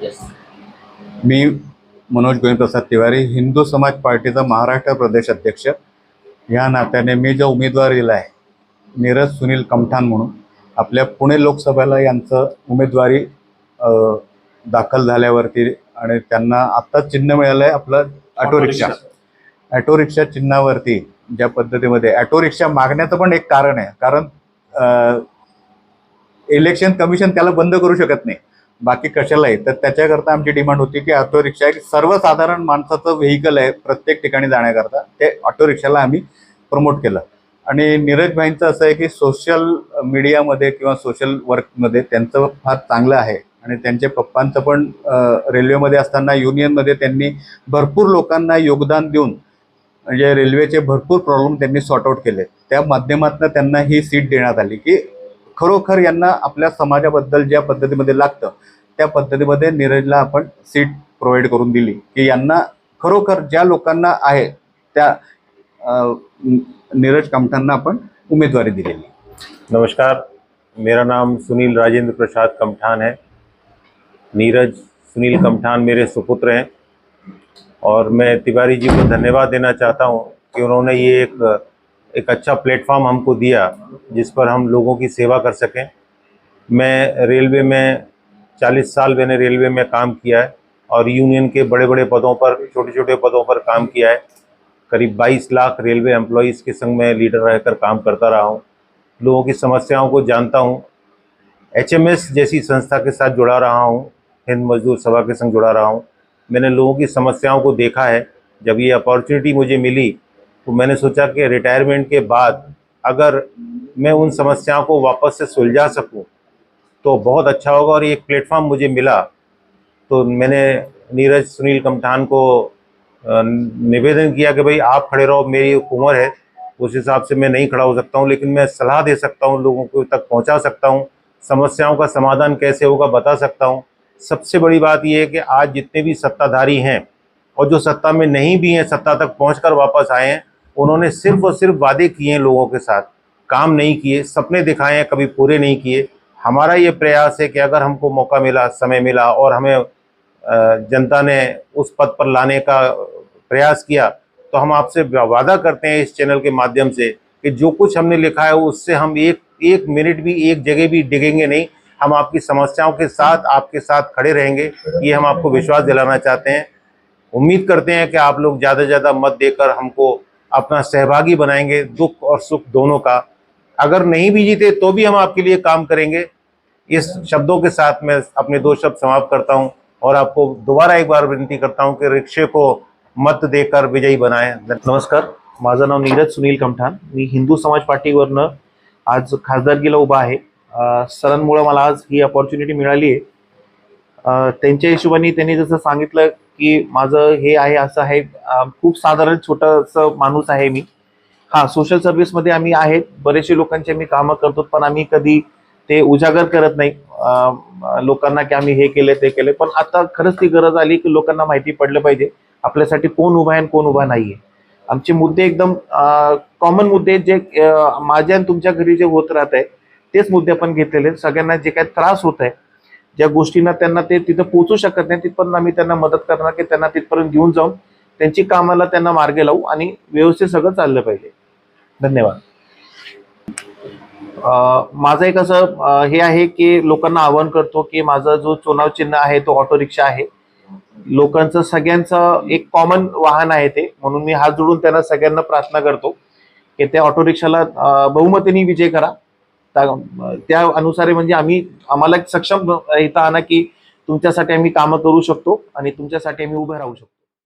मी मनोज गोविंदप्रसाद तिवारी हिंदू समाज पार्टीचा महाराष्ट्र प्रदेश अध्यक्ष. या नात्याने मी जो उमेदवार दिला आहे नीरज सुनील कमठाण म्हणून आपल्या पुणे लोकसभेला यांचं उमेदवारी दाखल झाल्यावरती आणि त्यांना आत्ताच चिन्ह मिळालं आहे आपलं ऑटो रिक्षा रिक्षा चिन्हावरती ज्या पद्धतीमध्ये ॲटोरिक्षा मागण्याचं पण एक कारण आहे. कारण इलेक्शन कमिशन त्याला बंद करू शकत नाही. बाकी कशालाही. तर त्याच्याकरता आमची डिमांड होती की ऑटो रिक्षा एक सर्वसाधारण माणसाचं व्हेकल आहे प्रत्येक ठिकाणी जाण्याकरता. ते ऑटो रिक्षाला आम्ही प्रमोट केलं. आणि नीरज भाईंचं असं आहे की सोशल मीडियामध्ये किंवा सोशल वर्कमध्ये त्यांचं फार चांगलं आहे. आणि त्यांच्या पप्पांचं पण रेल्वेमध्ये असताना युनियनमध्ये त्यांनी भरपूर लोकांना योगदान देऊन म्हणजे रेल्वेचे भरपूर प्रॉब्लेम त्यांनी सॉर्ट आउट केले त्या माध्यमातून त्यांना ही सीट देण्यात आली की खरोखर यांना आपल्या समाजाबद्दल ज्या पद्धतीमध्ये लागतं, त्या पद्धतीमध्ये नीरजला आपण सीट प्रोव्हाइड करून दिली. की यांना खरोखर ज्या लोकांना आहे, त्या नीरज कामठांना आपण उमेदवारी दिलेली. नमस्कार. मेरा नाम सुनील राजेंद्र प्रसाद कमठान है. नीरज, सुनील कमठान मेरे सुपुत्र हैं। और मैं तिवारी जी को धन्यवाद देना चाहता हूँ कि उन्होंने ये एक एक अच्छा प्लेटफॉर्म हमको दिया जिस पर हम लोगों की सेवा कर सकें। मैं रेलवे में 40 साल मैंने रेलवे में काम किया है और यूनियन के बड़े बड़े पदों पर छोटे छोटे पदों पर काम किया है। करीब 22 लाख रेलवे एम्प्लॉयज़ के संग में लीडर रहकर काम करता रहा हूँ। लोगों की समस्याओं को जानता हूँ। एच जैसी संस्था के साथ जुड़ा रहा हूँ। हिंद मजदूर सभा के संग जुड़ा रहा हूँ। मैंने लोगों की समस्याओं को देखा है। जब ये अपॉर्चुनिटी मुझे मिली तो मैंने सोचा कि रिटायरमेंट के बाद अगर मैं उन समस्याओं को वापस से सुलझा सकूँ तो बहुत अच्छा होगा और एक प्लेटफॉर्म मुझे मिला। तो मैंने नीरज सुनील कमठान को निवेदन किया कि भाई आप खड़े रहो, मेरी उम्र है, उस हिसाब से मैं नहीं खड़ा हो सकता हूँ, लेकिन मैं सलाह दे सकता हूँ, लोगों को तक पहुँचा सकता हूँ, समस्याओं का समाधान कैसे होगा बता सकता हूँ। सबसे बड़ी बात यह है कि आज जितने भी सत्ताधारी हैं, और जो सत्ता में नहीं भी हैं, सत्ता तक पहुंचकर वापस आए हैं उन्होंने सिर्फ़ और सिर्फ़ वादे किए हैं लोगों के साथ। काम नहीं किए, सपने दिखाए हैं, कभी पूरे नहीं किए। हमारा ये प्रयास है कि अगर हमको मौका मिला, समय मिला और हमें जनता ने उस पद पर लाने का प्रयास किया तो हम आपसे वादा करते हैं इस चैनल के माध्यम से कि जो कुछ हमने लिखा है, उससे हम एक एक मिनट भी, एक जगह भी डिगेंगे नहीं। हम आपकी समस्याओं के साथ, आपके साथ खड़े रहेंगे। ये हम आपको विश्वास दिलाना चाहते हैं। उम्मीद करते हैं कि आप लोग ज़्यादा से ज़्यादा मत देकर हमको अपना सहभागी बनाएँगे दुख और सुख दोनों का। अगर नहीं भी जीते तो भी हम आपके लिए काम करेंगे। इस शब्दों के साथ मैं अपने दो शब्द समाप्त करता हूँ और आपको दोबारा एक बार विनती करता हूँ कि रिक्शे को मत देकर विजयी बनाएँ। नमस्कार माझं नाव नीरज सुनील कमठान। मी हिंदू समाज पार्टी पार्टीवरनं आज खासदारकीला उभा आहे. अं, सरांमुळं मला आज ही अपॉर्च्युनिटी मिळाली आहे. जसं सांगितलं की माझं हे आहे असं आहे. खूप साधारण छोटंसं माणूस आहे मी. हा सोशल सर्व्हिसमध्ये आम्ही आहेत. बरेचसे लोकांचे मी कामं करतो पण आम्ही कधी ते उजागर करत नाही. लोकांना की आम्ही हे केले ते केले. पण आता खरंच ती गरज आली की लोकांना माहिती पडलं पाहिजे. आपल्यासाठी कोण उभा आहे आणि कोण उभा नाहीये. आमचे मुद्दे एकदम कॉमन मुद्दे जे माझ्या आणि तुमच्या घरी जे होत राहत आहे तेच मुद्दे आपण घेतलेले आहेत. सगळ्यांना जे काही त्रास होत आहे ज्या गोष्टींना त्यांना ते तिथं पोहोचू शकत नाही तिथपर्यंत आम्ही त्यांना मदत करणार की त्यांना तिथपर्यंत घेऊन जाऊन त्यांची कामाला त्यांना मार्गे लावू आणि व्यवस्थित सगळं चाललं पाहिजे. धन्यवाद. माझं एक असं हे आहे की लोकांना आवाहन करतो की माझा जो चुनाव चिन्ह आहे तो ऑटो रिक्षा आहे. लोकांचं सगळ्यांचं एक कॉमन वाहन आहे ते म्हणून मी हात जोडून त्यांना सगळ्यांना प्रार्थना करतो की त्या ऑटो रिक्षाला बहुमतीने विजय करा. त्या- त्या अनुसारे म्हणजे आम्ही आम्हाला एक सक्षम इथं आणा की तुमच्यासाठी आम्ही कामं करू शकतो आणि तुमच्यासाठी आम्ही उभे राहू शकतो.